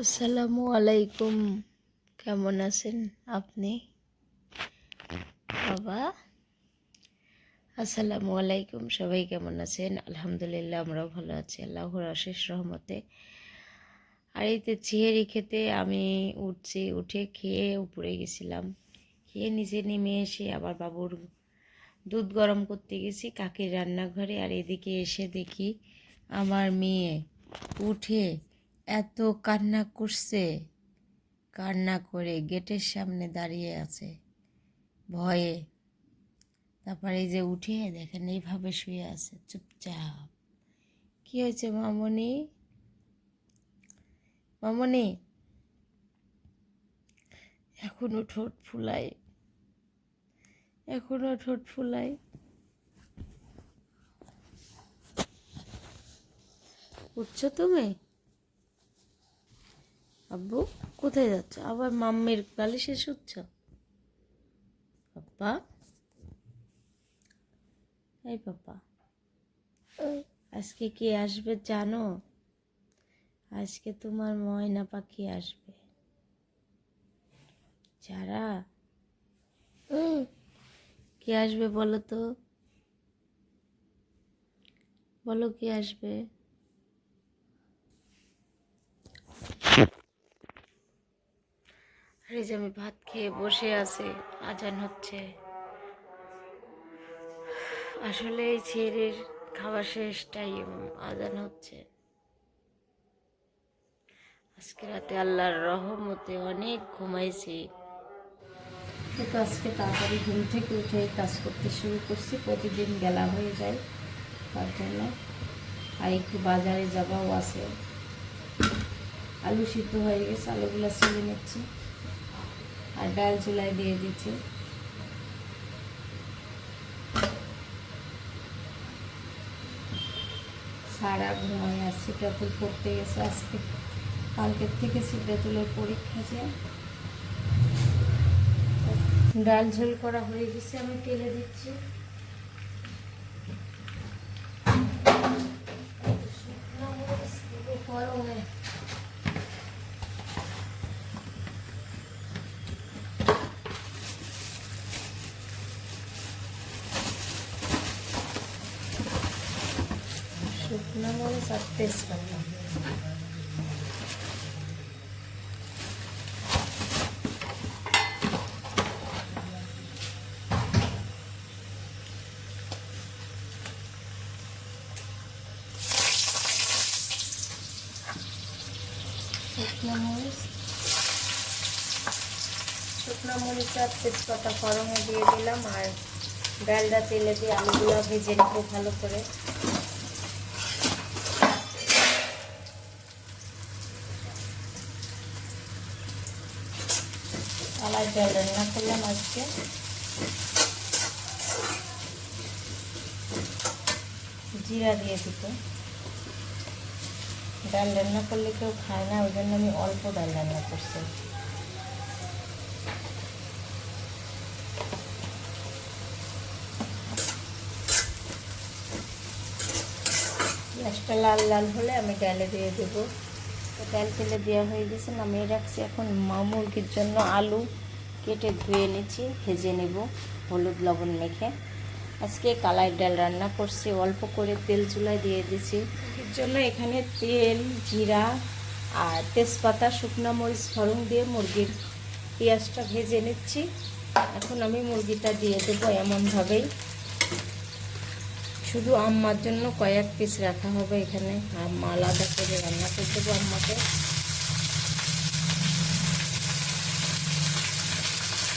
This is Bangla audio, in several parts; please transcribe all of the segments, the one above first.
আসসালামু আলাইকুম। কেমন আছেন আপনি? বাবা? আসসালামু আলাইকুম, সবাই কেমন আছেন? আলহামদুলিল্লাহ, আমরাও ভালো আছি, আল্লাহর অশেষ রহমতে। আর এই তো চিহেরি খেতে আমি উঠছি, উঠে খেয়ে উপরে গেছিলাম। খেয়ে নিচে নেমে এসে আবার বাবুর দুধ গরম করতে গেছি, কাকির রান্নাঘরে। আর এদিকে এসে দেখি আমার মেয়ে উঠে এত কান্না করছে। কান্না করে গেটের সামনে দাঁড়িয়ে আছে। ভয়ে। তারপরে এই যে উঠে দেখেন এইভাবে শুয়ে আছে, চুপচাপ। কি হয়েছে মামনি? মামনি? এখনও ঠোঁট ফুলাই এখনও ঠোঁট ফুলাই উঠছো তুমি? আব্বু, কোথায় যাচ্ছ? আবার মাম্মির বালিশে শুচ্ছ পাপ্পা এই পাপ্পা, আজকে কি আসবে জানো? আজকে তোমার ময়না পাখি আসবে। যারা? কে আসবে বলো তো? বলো কে আসবে? আর যে আমি ভাত খেয়ে বসে আছি, আজান হচ্ছে। আসলে এই ছেলের খাওয়া শেষ টাইম আজান হচ্ছে। আজকে রাতে আল্লাহর রহমতে অনেক ঘুমাইছি। কিন্তু আজকে তাড়াতাড়ি ঘুম থেকে উঠে কাজ করতে শুরু করছি, প্রতিদিন বেলা হয়ে যায় তার জন্য। আর একটু বাজারে যাবাও আছে। আলু সিদ্ধ হয়ে গেছে, আলুগুলো ছেলে নিচ্ছি। আর ডাল চুলায় দিয়ে দিচ্ছি। সারা ঘুমায় আর সিটাতুল পড়তে গেছে আজকে। কালকের থেকে সিটাতুলের পরীক্ষা যে। ডাল ঝোল করা হয়ে গেছে, আমি তেলে দিচ্ছি। শুকনো মরিচ আর তেজপাতা শুকনো মরিচ আর তেজপাতা ফরমে দিয়ে দিলাম আর ডালটা তেলে দিয়ে আলুগুলো ভেজে নেব ভালো করে। ডাল রান্না করলাম আজকে। জিরা দিয়ে দিতে। ডাল রান্না করলে কেউ খায় না, ওই জন্য আমি অল্প ডাল রান্না করছি। পেঁয়াজটা লাল লাল হলে আমি ডালে দিয়ে দেবো। ডাল তেলে দেওয়া হয়ে গেছে, নামিয়ে রাখছি। এখন মা মুরগির জন্য আলু কেটে ধুয়ে নিচ্ছি, ভেজে নেব, হলুদ লবণ মেখে। আজকে কালাই ডাল রান্না করছি, অল্প করে তেল চুলায় দিয়ে দিছি এর জন্য এখানে তেল, জিরা আর তেজপাতা, শুকনো মরিচ ফরং দিয়ে মুরগির পেঁয়াজটা ভেজে নিচ্ছি। এখন আমি মুরগিটা দিয়ে দেবো এমনভাবেই। শুধু আম্মার জন্য কয়েক পিস রাখা হবে এখানে। আম্মা আলাদা করে রান্না করে দেবো আম্মাকে।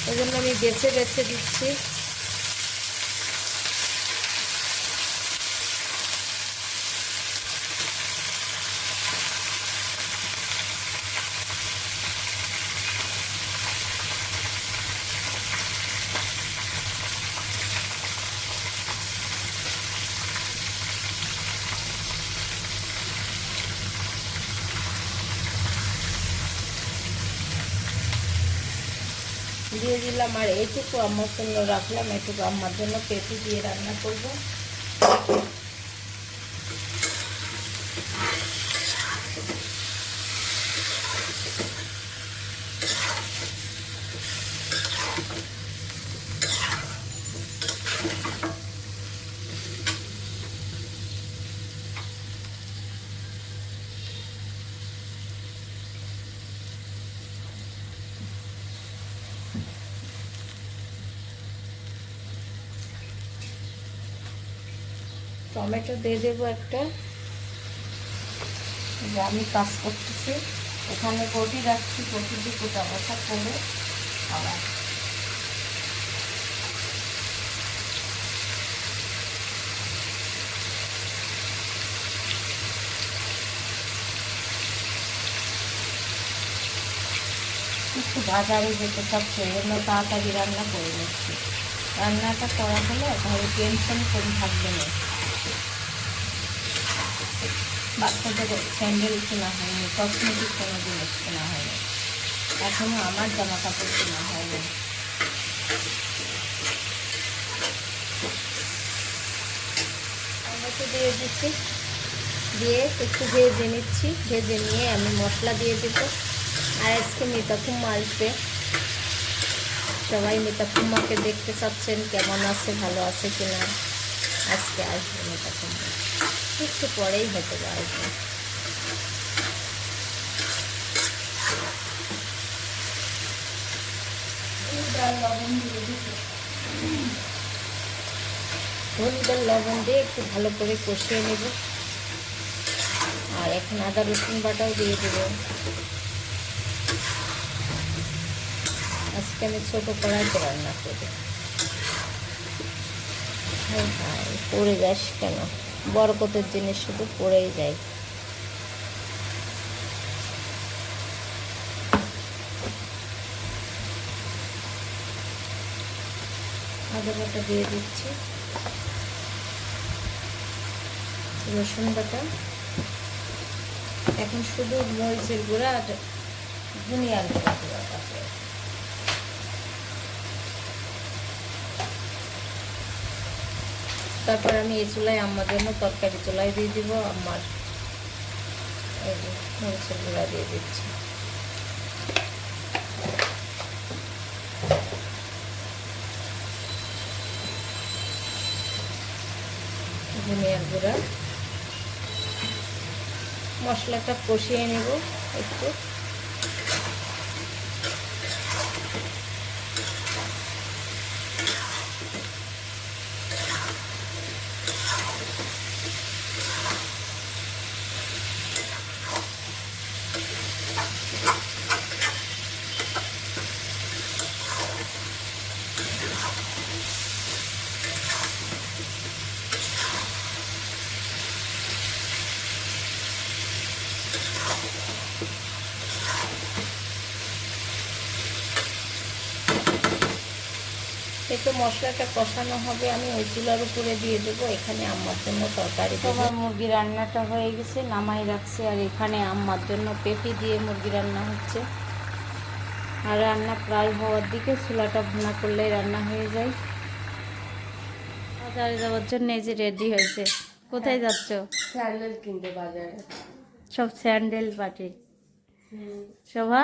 ওই জন্য আমি বেছে বেছে দিচ্ছি দিয়ে দিলাম আর এইটুকু আমার জন্য রাখলাম এটুকু আমার জন্য পেঁপে দিয়ে রান্না করব। টমেটো দিয়ে দেবো একটা। যে আমি কাজ করতেছি। এখানে বটি রাখছি বটি দিয়ে কোটা বসা করে আবার। একটু বাজারে যেতে সব জন্য তাড়াতাড়ি রান্না করে নিচ্ছি। রান্নাটা করা হলে তাহলে টেনশন কম থাকবে না। বাচ্চাদের স্যান্ডেল কেনা হয়নি কসমেটিক কোনো জিনিস কেনা হয়নি। এখনও আমার জামা কাপড় কেনা হয়নি। টমেটো দিয়ে দিচ্ছি। দিয়ে একটু ভেজে নিচ্ছি। ভেজে নিয়ে আমি মশলা দিয়ে দেবো। আর আজকে মিতা ফুম্মা আসবে। সবাই মিতা ফুম্মাকে দেখতে চাচ্ছেন কেমন আছে, ভালো আছে কিনা। আজকে আসবে মিতা ফুম্মা একটু পরেই হতে বা আসবে হলুদ আর লবণ দিয়ে একটু ভালো করে কষিয়ে নেব। আর এখন আদা, রসুন বাটাও দিয়ে দেবো। আজকে আমি ছোটো কড়াইতে রান্না করব। হায়, পড়ে যাস কেন? বরকতের জিনিস শুধু পড়েই যায়। আদা বাটা দিয়ে দিচ্ছি। রসুন বাটা এখন শুধু মরিচের গুঁড়া আর ধনিয়ার গুঁড়া দেওয়া তারপর আমি এই চুলায় আমার জন্য তরকারি চুলায় দিয়ে দিব মরিচের গুঁড়া দিয়ে দিচ্ছি। ধনিয়ার গুঁড়া। মশলাটা কষিয়ে নেব একটু। একটু মশলাটা কষানো হবে আমি ওই চুলার উপরে দিয়ে দেবো। এখানে আম্মার জন্য তরকারি তোমার মুরগি রান্নাটা হয়ে গেছে নামাই রাখছে। আর এখানে আম্মার জন্য পেঁপি দিয়ে মুরগি রান্না হচ্ছে। আর রান্না প্রায় হওয়ার দিকে চুলাটা ভুনা করলেই রান্না হয়ে যায়। বাজারে যাওয়ার জন্য এই যে রেডি হয়েছে। কোথায় যাচ্ছ? স্যান্ডেল কিনতে বাজারে। সব স্যান্ডেল পাটি শোভা?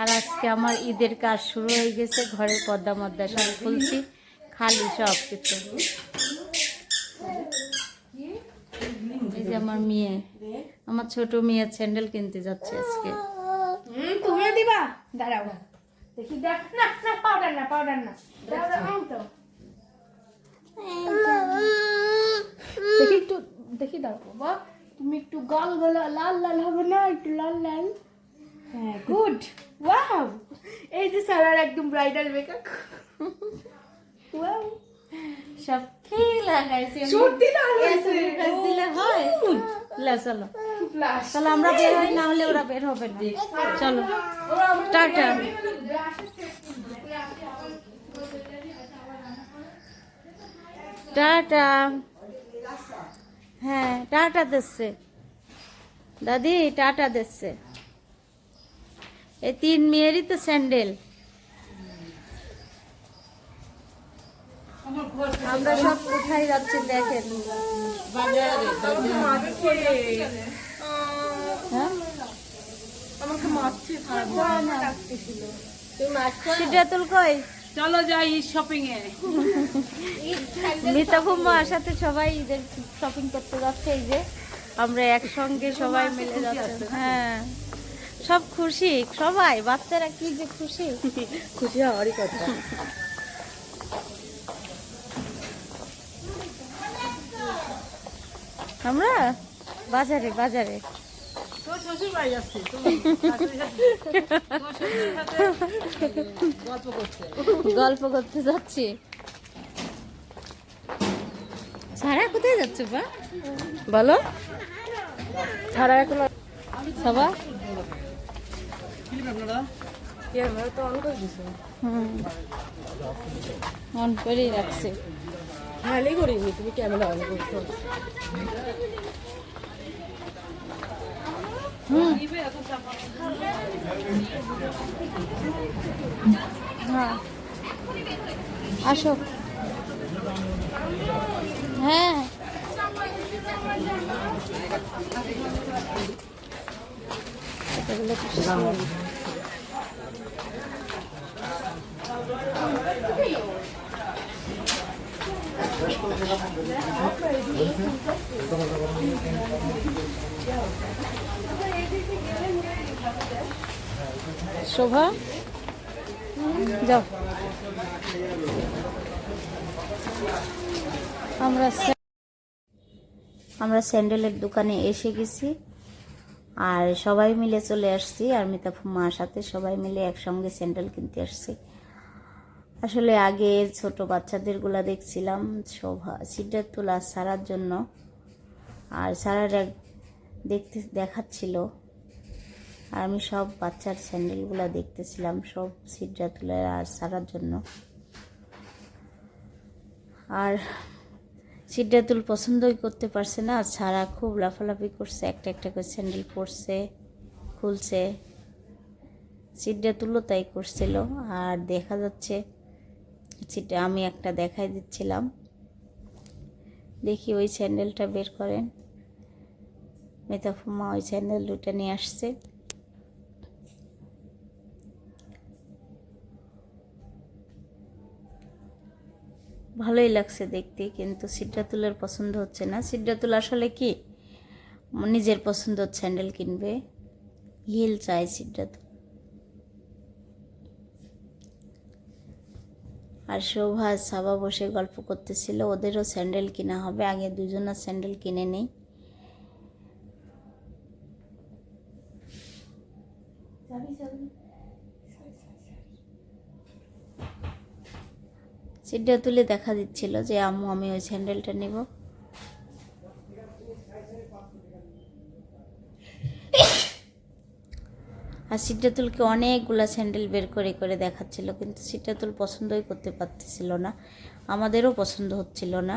আর আজকে আমার ঈদের কাজ শুরু হয়ে গেছে, ঘরের পর্দা মর্দা সব খুলছি, খালি সব কিছু। এই যে আমার মেয়ে, আমার ছোট মেয়ে স্যান্ডেল কিনতে যাচ্ছে আজকে। তুমিও দিবা? দাঁড়াও। দেখি দেখি একটু, দেখি দাও বাবা। তুমি একটু গাল গলা, লাল লাল হবে না? একটু লাল লাল। হ্যাঁ গুড ওয়াও এই যে সারার একদম ব্রাইডাল মেকআপ ওয়াও সব কি লাগাইছে? সত্যি হয়েছে। কাজ দিলে হয়। লে চলো। চলো আমরা বের হই না হলে ওরা বের হবে না। চলো। টাটা টাটা হ্যাঁ টাটা দিচ্ছে। দাদি টাটা দিচ্ছে। এই তিন মেয়েরই তো স্যান্ডেল। আমরা সব কোথায় যাচ্ছি দেখেন। চলো যাই শপিং এ। মিতা বুম্মার সাথে সবাই ঈদের শপিং করতে যাচ্ছে এই যে আমরা একসঙ্গে সবাই মিলে যাচ্ছে। হ্যাঁ। সব খুশি সবাই বাচ্চারা কি যে খুশি? খুশি হওয়ারই কথা। আমরা? বাজারে বাজারে। গল্প করতে যাচ্ছি। সারা কোথায় যাচ্ছে বা? বলো। ছাড়া এখন সবা অন করে দিছো। হুম। অন করেই রাখছে। খেয়ালই করিনি তুমি ক্যামেরা অন করছ। হ্যাঁ। আসো। হ্যাঁ। এগুলো তো সুন্দর। শোভা? যাও। আমরা আমরা স্যান্ডেলের দোকানে এসে গেছি আর সবাই মিলে চলে আসছি। আর মিতাফু মার সাথে সবাই মিলে একসঙ্গে স্যান্ডেল কিনতে আসছি। আসলে আগে ছোট বাচ্চাদেরগুলা দেখছিলাম শোভা সিটের তোলা সারার জন্য। আর সারার দেখতে, দেখাচ্ছিল। আর আমি সব বাচ্চার স্যান্ডেলগুলো দেখতেছিলাম, সব সিটরা তুলে আর সারার জন্য। আর সিদ্ধাতুল পছন্দই করতে পারছে না। আর সারা খুব লাফালাফি করছে, একটা একটা করে স্যান্ডেল পরছে, খুলছে। সিদ্ধাতুলও তাই করছিল। আর দেখা যাচ্ছে সেটা আমি একটা দেখাই দিচ্ছিলাম। দেখি ওই স্যান্ডেলটা বের করেন। মেতাফুমা ওই স্যান্ডেল দুটা নিয়ে আসছে। ভালোই লাগছে দেখতে, কিন্তু সিদ্ধাতুলের পছন্দ হচ্ছে না। সিদ্ধাতুল আসলে কি? নিজের পছন্দ স্যান্ডেল কিনবে। হিল চাই সিদ্ধাতুল আর শোভা সাবা বসে গল্প করতেছিল ওদেরও স্যান্ডেল কেনা হবে আগে দুজনের স্যান্ডেল কিনে নেই। সিটটা তুলে দেখা দিচ্ছিল যে আম্মু আমি ওই স্যান্ডেলটা নেব। আর সিদ্ধাতুলকে অনেকগুলা স্যান্ডেল বের করে করে দেখাচ্ছিল, কিন্তু সিদ্ধাতুল পছন্দই করতে পারতেছিল না। আমাদেরও পছন্দ হচ্ছিল না।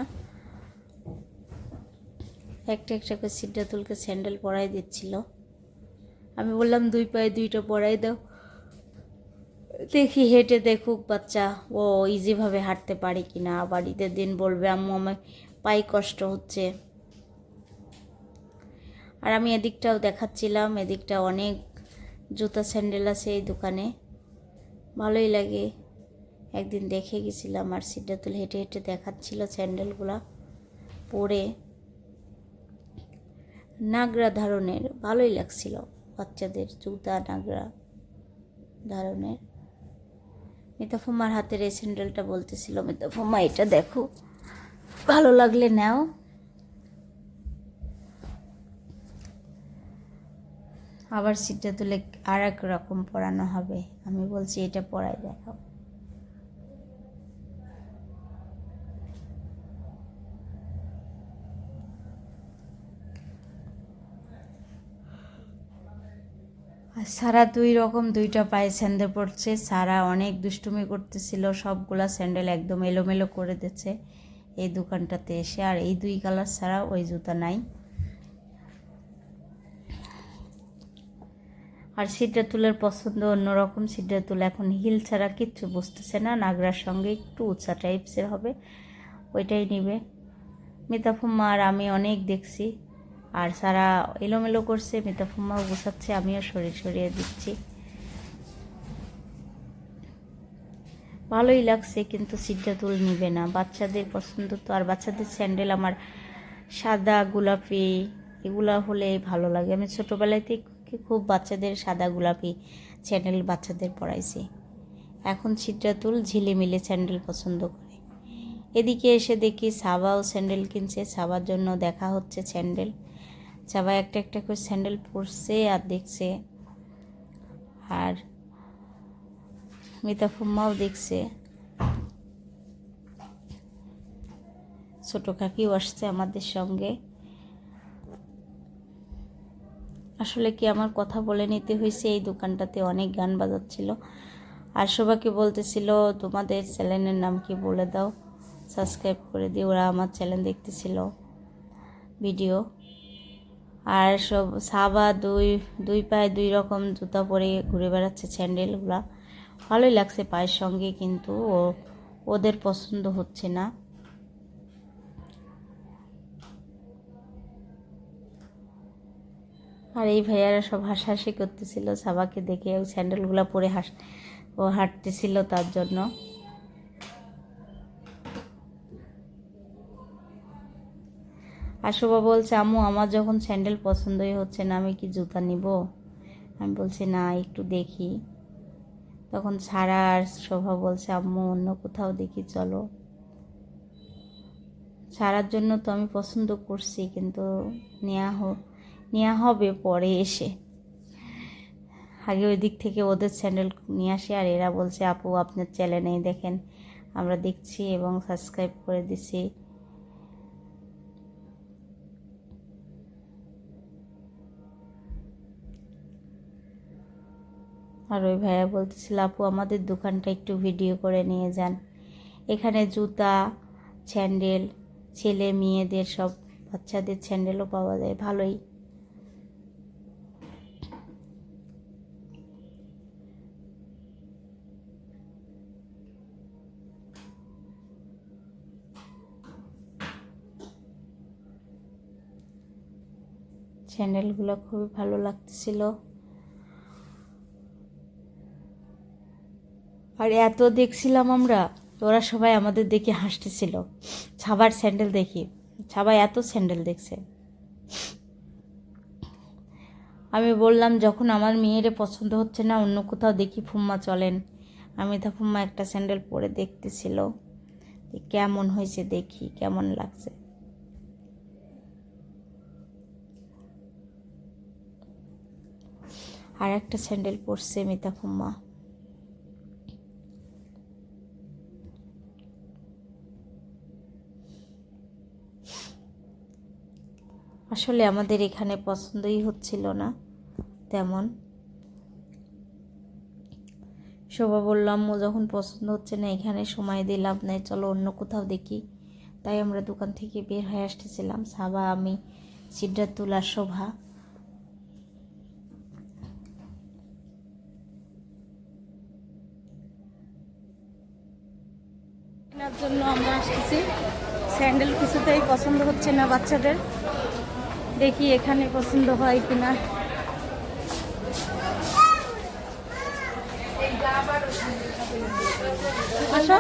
একটা একটা করে সিদ্ধাতুলকে স্যান্ডেল পরাই দিচ্ছিল। আমি বললাম, দুই পায়ে দুইটা পরাই দাও। দেখি হেঁটে দেখুক বাচ্চা, ও ইজিভাবে হাঁটতে পারে কি না আবার ঈদের দিন বলবে, আম্মু, আমার পায়ে কষ্ট হচ্ছে। আর আমি এদিকটাও দেখাচ্ছিলাম, এদিকটা অনেক জুতা স্যান্ডেল আছে এই দোকানে। ভালোই লাগে। একদিন দেখে গেছিলাম আর সিদ্ধাতুল হেঁটে হেঁটে দেখাচ্ছিল স্যান্ডেলগুলা পরে। নাগরা ধরনের, ভালোই লাগছিল বাচ্চাদের জুতা নাগরা ধরনের। মিতাফুমার হাতের এই স্যান্ডেলটা বলতেছিল, মিতাফুমা, এটা দেখো। ভালো লাগলে নাও। আবার সিটটা তুলে আর এক রকম পরানো হবে। আমি বলছি, এটা পরাই দেখাও। সারা দুই রকম দুইটা পায়ে স্যান্ডেল পড়ছে সারা অনেক দুষ্টুমি করতেছিল। সবগুলা স্যান্ডেল একদম এলোমেলো করে দিচ্ছে এই দোকানটাতে এসে। আর এই দুই কালার ছাড়া ওই জুতা নাই। আর সিদ্ধাতুলের পছন্দ অন্যরকম। সিদ্ধাতুল এখন হিল ছাড়া কিচ্ছু বুঝতেছে না। নাগরার সঙ্গে একটু উঁচা টাইপসের হবে। ওইটাই নিবে। মিতাফুম্মা আর আমি অনেক দেখছি। আর সারা এলোমেলো করছে। মিতাফুম্মাও গুছাচ্ছে। আমিও সরিয়ে সরিয়ে দিচ্ছি। ভালোই লাগছে কিন্তু সিদ্ধাতুল নিবে না। বাচ্চাদের পছন্দ তো। আর বাচ্চাদের স্যান্ডেল আমার সাদা, গোলাপি, এগুলা হলে ভালো লাগে। আমি ছোটোবেলায় থেকে খুব বাচ্চাদের সাদা গোলাপি স্যান্ডেল বাচ্চাদের পরাইছি। এখন সিদ্ধাতুল ঝিলিমিলি স্যান্ডেল পছন্দ করে। এদিকে এসে দেখি সাবাও স্যান্ডেল কিনছে। সাবার জন্য দেখা হচ্ছে স্যান্ডেল। সাবা একটা একটা করে স্যান্ডেল পরছে আর দেখছে। আর মিতা ফুম্মাও দেখছে। ছোটো কাকিও আসছে আমাদের সঙ্গে। আসলে কি আমার কথা বলে নিতে হয়েছে? এই দোকানটাতে অনেক গান বাজাচ্ছিল। আর সবাইকে বলতেছিল, তোমাদের চ্যানেলের নাম কি বলে দাও? সাবস্ক্রাইব করে দিয়ে ওরা আমার চ্যানেল দেখতেছিল ভিডিও। আর সব সাবা দুই দুই পায়ে দুই রকম জুতা পরে ঘুরে বেড়াচ্ছে স্যান্ডেলগুলা। ভালোই লাগছে পায়ের সঙ্গে, কিন্তু ও, ওদের পছন্দ হচ্ছে না। আর এই ভাইয়ারা সব হাসাহাসি করতেছিল, সাবাকে দেখে ওই স্যান্ডেলগুলো পরে হাস, ও হাঁটতেছিল তার জন্য। আর শোভা বলছে, আম্মু, আমার যখন স্যান্ডেল পছন্দই হচ্ছে না, আমি কি জুতা নিব? আমি বলছি, না, একটু দেখি। তখন সারা আর শোভা বলছে, আম্মু, অন্য কোথাও দেখি, চলো। সারার জন্য তো আমি পছন্দ করছি, কিন্তু নেওয়া হোক। নেওয়া হবে পরে এসে। আগে ওই দিক থেকে ওদের স্যান্ডেল নিয়ে আসি আর এরা বলছে, আপু, আপনার চ্যানেলে দেখেন, আমরা দেখছি এবং সাবস্ক্রাইব করে দিছি। আর ওই ভাইয়া বলতেছিল, আপু, আমাদের দোকানটা একটু ভিডিও করে নিয়ে যান। এখানে জুতা স্যান্ডেল ছেলে মেয়েদের সব, বাচ্চাদের স্যান্ডেলও পাওয়া যায়, ভালোই। স্যান্ডেলগুলো খুবই ভালো লাগতেছিল। আর এত দেখছিলাম আমরা, ওরা সবাই আমাদের দেখে হাসতেছিল। ছাবার স্যান্ডেল দেখি, ছাবা এত স্যান্ডেল দেখছে। আমি বললাম, যখন আমার মেয়েরে পছন্দ হচ্ছে না, অন্য কোথাও দেখি ফুম্মা চলেন। আমি তা ফুম্মা একটা স্যান্ডেল পরে দেখতেছিল। কেমন হয়েছে দেখি, কেমন লাগছে। আর একটা স্যান্ডেল পরছে মিতা ফুম্মা আসলে আমাদের এখানে পছন্দই হচ্ছিল না, তেমন। শোভা বললাম ও যখন পছন্দ হচ্ছে না, এখানে সময় দিলাম নাই চলো অন্য কোথাও দেখি। তাই আমরা দোকান থেকে বের হয়ে আসতেছিলাম, সাবা, আমি সিদ্ধার্থুল আর শোভা কেনার জন্য আমরা আসতেছি স্যান্ডেল কিছুতেই পছন্দ হচ্ছে না বাচ্চাদের? দেখি এখানে পছন্দ হয় কিনা। আসো।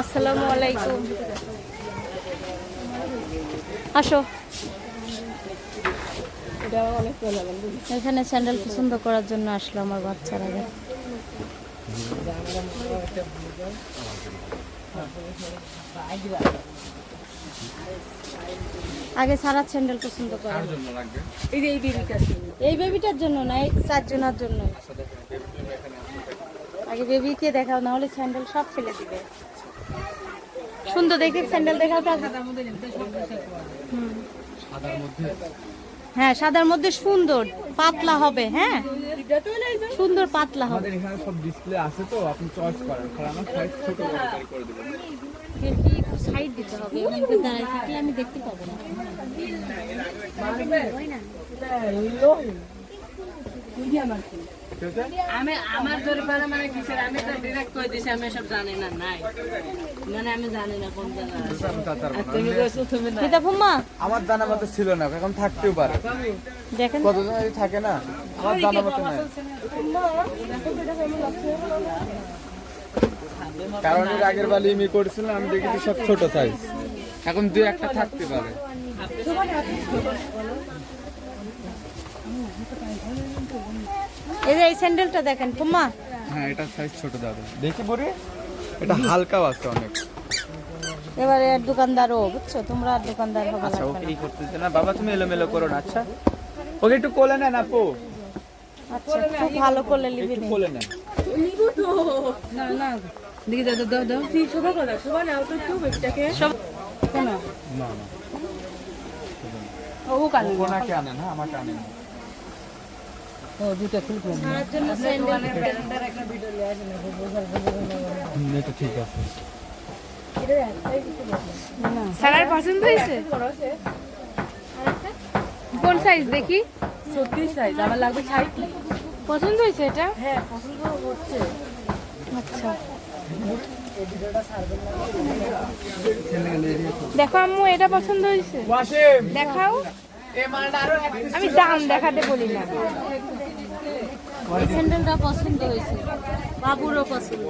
আসসালামু আলাইকুম। আসো। এখানে স্যান্ডেল পছন্দ করার জন্য আসলো আমার বাচ্চারা। আগে সারা স্যান্ডেল পছন্দ করে। এই যে এই বেবিটা এই বেবিটার জন্য না এই চারজনের জন্য। আগে বেবিকে দেখাও না হলে স্যান্ডেল সব ফেলে দিবে। সুন্দর দেখে স্যান্ডেল দেখাও তো। হুম। হ্যাঁ সাদার মধ্যে সুন্দর পাতলা হবে হ্যাঁ? সুন্দর পাতলা হবে। আমাদের এখানে সব ডিসপ্লে আছে তো আপনি চয়েস করেন। কারণ সাইজ ছোট বড় করে দেব। সাইড দিতে হবে এখানে দাঁড়ায় থাকলে আমি দেখতে পাবো না। আছে আমি আমার ধরে পারে মানে কিসের? আমি তো ডিরেক্ট কই দিছি আমি সব জানি না নাই। মানে আমি জানি না কোন জায়গা। তুমি কইছো তুমি না মিতা ফুম্মা? আমার জানা মতো ছিল না এখন থাকতেও পারে। দেখেন। কতজন এই থাকে না? আমার জানা মতো নাই। কারণ এর আগের বার ইমি করেছিলাম আমি দেখেছি সব ছোট সাইজ এখন দুই একটা থাকতে পারে। এই যে এই স্যান্ডেলটা দেখেন পুম্মা। হ্যাঁ এটা সাইজ ছোট দাদা। দেখি পরে এটা হালকাও আছে অনেক। এবারে দোকানদারও বুঝছ? তোমরা আর দোকানদার হবে আচ্ছা ওকে এই করতেছে না। বাবা তুমি এলোমেলো করো না আচ্ছা? ওকে একটু কোলে নেন আপু। আচ্ছা খুব ভালো করলে লিবি একটু নি। কোলে নেন। না না দেখি দাও দাও দাও। তুই শোভা কথা শোভা নাও তো একটু বেটাকে সব না না। ও কাল ওনাকে আনেন হ্যাঁ আমাকে আনেন। না। ও দুটো খুলবো সারার জন্য স্যান্ডেল হুম, এটা ঠিক আছে। সারার পছন্দ হয়েছে? কোন সাইজ দেখি? সত্যি সাইজ আমার লাগবে পছন্দ হয়েছে এটা? হ্যাঁ পছন্দ হচ্ছে। আচ্ছা। দেখো আম্মু এটা পছন্দ হয়েছে? দেখাও। আমি দাম দেখাতে বলি না। স্যান্ডেলটা পছন্দ হয়েছে। বাবুরও পছন্দ।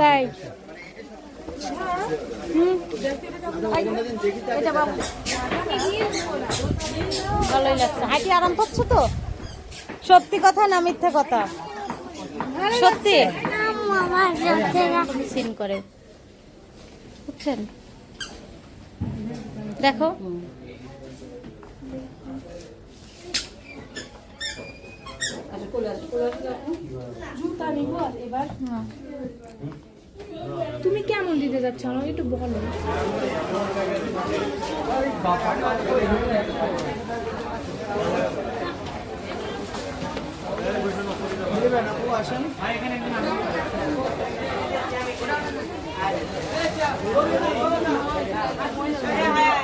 তাই? ভালোই লাগছে। হাঁটি আরাম পাচ্ছ তো? সত্যি কথা না মিথ্যে কথা? সত্যি? সিন করে। বুঝছেন? দেখো। তুমি কেমন দিতে যাচ্ছ? আমাকে একটু বলো।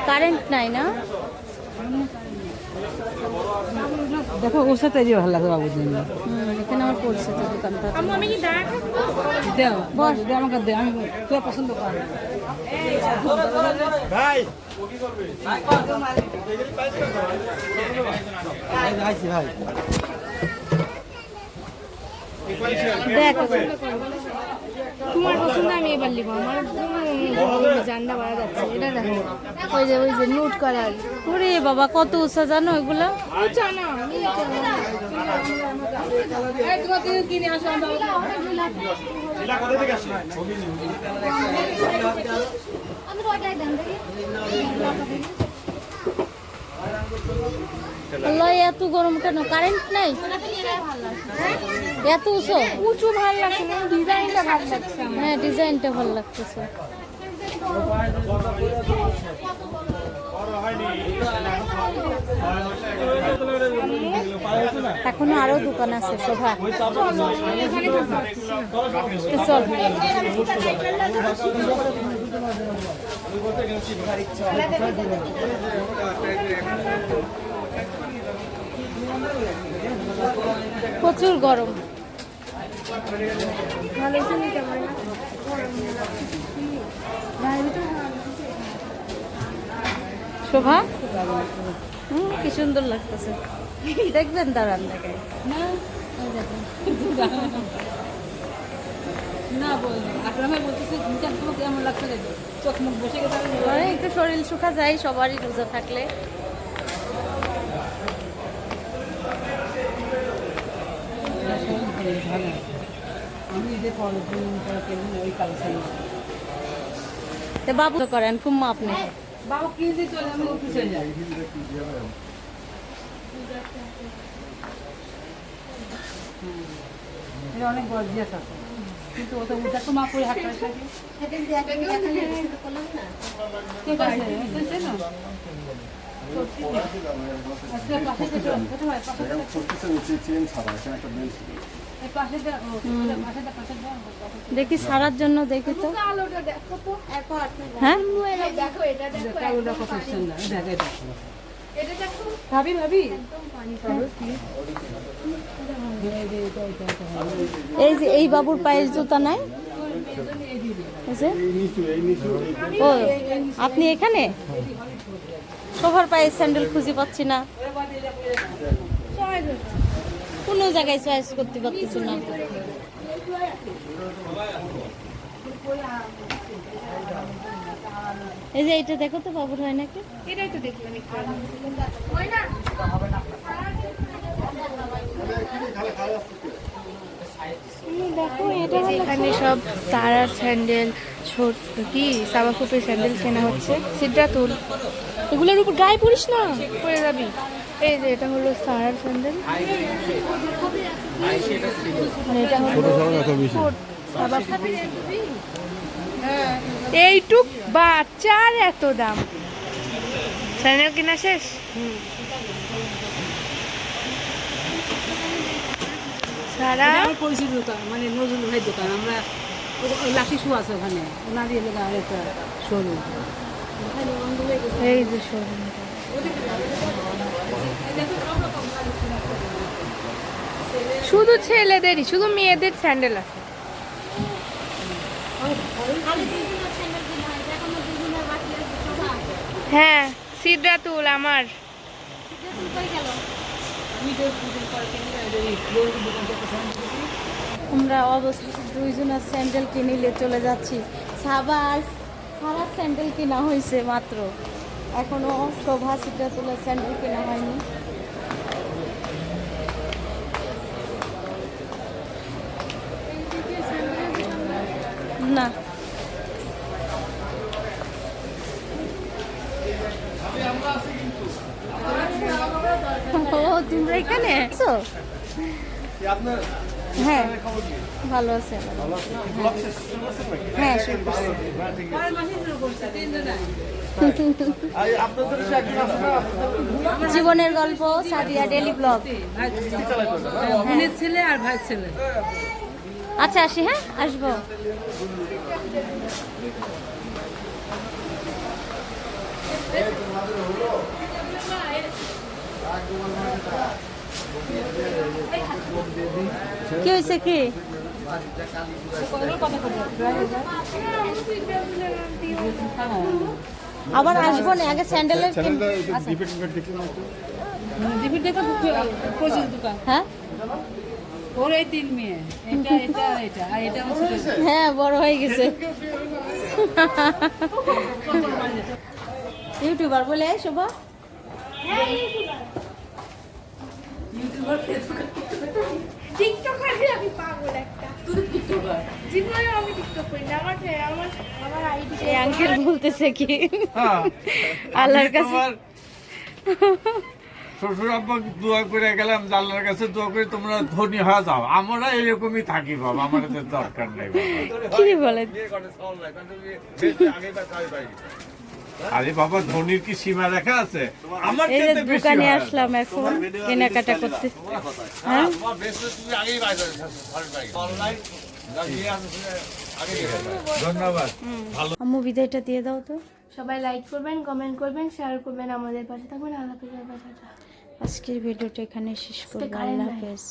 কারেন্ট নাই না? দেখো ওর সাথে যে ভালো লাগে বাবুর জন্য। এখানে আমার পড়ছে তো দোকানটা। আম্মু আমি কি দাঁড়া দেও বস দে আমাকে দে আমি তোর পছন্দ কর। দেখো তোমার পছন্দ আমি এবার নিবো আমার জানটা বাড়া যাচ্ছে এটা দেখো। ওই যে ওই যে নোট কালার ওরে বাবা কত উঁচা জানো এগুলা? জানা কিনে আসো আল্লাহ এত গরম কেন? কারেন্ট নাই? এত উঁচু? উঁচু ভালো লাগছে ডিজাইনটা ভালো লাগছে। হ্যাঁ ডিজাইনটা ভালো লাগতেছে। এখনও আরও দোকান আছে শোভা। চল। প্রচুর গরম। শোভা? হুম কি সুন্দর লাগতেছে। দেখবেন দাঁড়ান দেখে। না একটু শরীর শুকা যায় সবারই রোজা থাকলে। ভালো। আমি যে ওই কালেকশন তো বাবু তো করেন কুম্মা আপনি বাবা কি দিয়ে চলে আমি অফিসে যাই। অনেক গর্জিয়াস আছে। কিন্তু ওটা উঠা তো মা না আচ্ছা, পাশে হয়? চেন ছাড়া এখানে একটা বেল ছিল দেখি সারার জন্য দেখি তো। আলোটা দেখো তো হ্যাঁ? এই ভাবি ভাবি। যে এটা এটা এটা এই বাবুর পায়ের জুতা নাই? ও আপনি এখানে? সবার পায়ে স্যান্ডেল খুঁজে পাচ্ছি না। কোনো জায়গায় চয়েস করতে পারতেছি না? এই যে এটা দেখো তো বাবুর হয় নাকি? এটাই তো দেখলাম একটু আগে। না দেখো এটা এখানে সব সারার স্যান্ডেল ছোট কি সাবাকুপের স্যান্ডেল কেনা হচ্ছে। সিদ্ধাতুল। এগুলোর উপর গায়ে পড়িস না? পড়ে যাবি। এই যে এটা হলো সারার স্যান্ডেল। এটা হলো ছোট এইটুক বাচ্চার এত দাম। স্যান্ডেল কিনা শেষ? সারা? পরিচিত দোকান মানে নজরুল ভাই দোকান। আমরা লাঠি শু আছে ওখানে। ওনারই এলাকা শোরুম এই যে শোরুমটা শুধু ছেলেদেরই, শুধু মেয়েদের স্যান্ডেল আছে। হ্যাঁ সিদ্ধাতুল আমার। আমরা অবস্থা দুইজনের স্যান্ডেল কিনিলে চলে যাচ্ছি। সাবার সারা স্যান্ডেল কেনা হয়েছে মাত্র। এখনও শোভা সিদ্ধাতুলের স্যান্ডেল কেনা হয়নি। না। ও, তোমরা এখানে? আছো? হ্যাঁ ভালো আছে হ্যাঁ জীবনের গল্প সাদিয়া ডেলি ব্লগ। ছেলে আর ভাই ছেলে। আচ্ছা আসি হ্যাঁ আসব কি হয়েছে কি আবার আসব না আগে স্যান্ডেলের কিন- ডিপির দেখো পরিচিত দোকান হ্যাঁ ওর এই তিন মেয়ে। এটা এটা এটা আর এটা। হ্যাঁ বড় হয়ে গেছে। ইউটিউবার বলে শোভা। টিকটকার আমি পাগল একটা। জীবনে আমি টিকটক করি না। আমার আমার আমার আইডি এই আঙ্কেল বলতেছে কি? হ্যাঁ আল্লাহর কাছে। শ্বশুর আব্বা দোয়া করে গেলাম আল্লাহর কাছে দোয়া করে তোমরা ধনী হয়ে যাও। আমরা এরকমই থাকি বাবা আমাদের দরকার নেই কি বলে আরে বাবা ধনির কি সীমা রেখা আছে? আমার এই যে দোকানে আসলাম এখন কেনাকাটা করতে। হ্যাঁ? ধন্যবাদ। আম্মু বিদায়টা দিয়ে দাও তো। সবাই লাইক করবেন কমেন্ট করবেন শেয়ার করবেন আমাদের পাশে থাকবেন আল্লাহ হাফেজ। আজকের ভিডিওটা এখানে শেষ করব আল্লাহ হাফেজ।